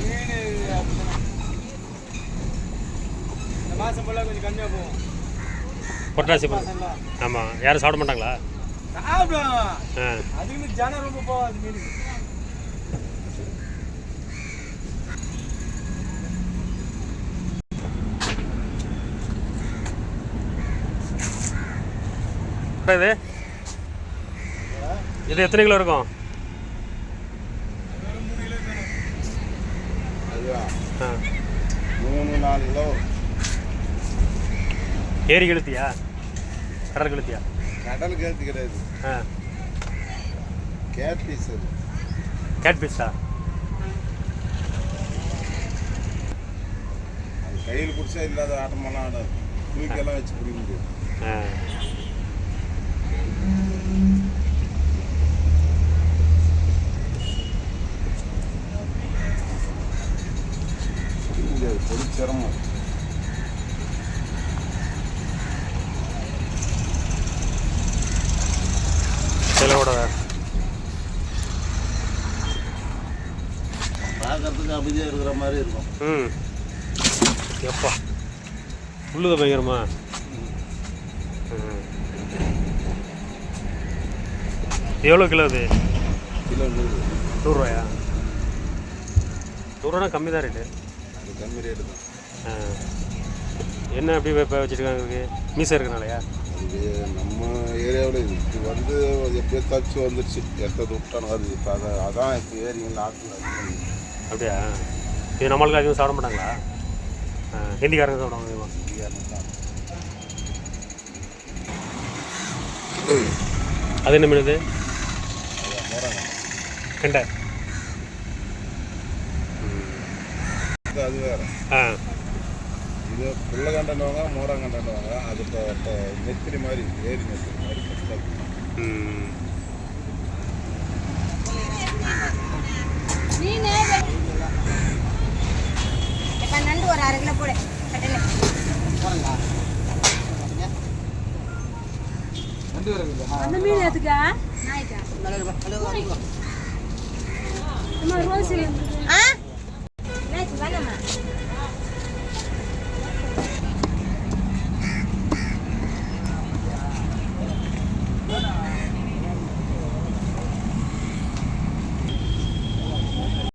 மீன் அப்படிதான். இந்த மாதம் ஃபுல்லாக கொஞ்சம் கம்மியாக போகும் மாதம்லாம் ஆமாம் யாரும் சாப்பிட மாட்டாங்களா? சாப்பிடுவாங்க. ஆ. அதுக்குன்னு ஜனம் ரொம்ப போகாது மீனுக்கு. இது இது எத்தனை கிலோ இருக்கும்? மூணு நாலு கிலோ ஏரி கழுத்தியா கடல் கழுத்தியா கடல் கேத்து கிடையாது. ஆ. கேட் பீஸ் கேட் பீஸா அது கையில் பிடிச்சா இல்லாத ஆட்டமெல்லாம் ஆடாது. தூக்கெல்லாம் வச்சு பிடிக்க முடியாது ஆ பிடிக்க முடியாது பொடி சிரமம் சிலவோட பார்க்கறதுக்கு அமைதியாக இருக்கிற மாதிரி இருக்கும். ம். எப்பா. உள்ளுக பயங்கரமா? ம். எவ்வளோ கிலோ இது? கிலோ நூறு. நூறுரூவாயா? நூறுரூவா கம்மி தான் ரேட்டு. அது கம்மி ரேட்டு தான். என்ன அப்படி இப்போ வச்சுருக்காங்க இதுக்கு மீசை இருக்கனாலயா அது நம்ம ஏரியாவில் இது. இது வந்து எப்படியோ தச்சு வந்துடுச்சு எத்தது விட்டானோ அது. இப்போ அதை அதான் இப்போ ஏரிங்க நாட்டில் அப்படியா? இது நம்மளுக்கு அதிகம் சாப்பிட மாட்டாங்களா? ஹிந்திக்காரங்க சாப்பிடுவாங்க அதிகமாக அது என்ன மீன் இது? கெண்டை அது வேறு ஆ இது பிள்ளை கண்டனுவாங்க மோரம் கண்டனுவாங்க அது இப்போ நெத்திரி மாதிரி ஏரி நெத்திரி மாதிரி நண்டு ஒரு அரை கிலோ போடு கட்டல அந்த மீன் எதுக்கா நாய்க்கா ஆ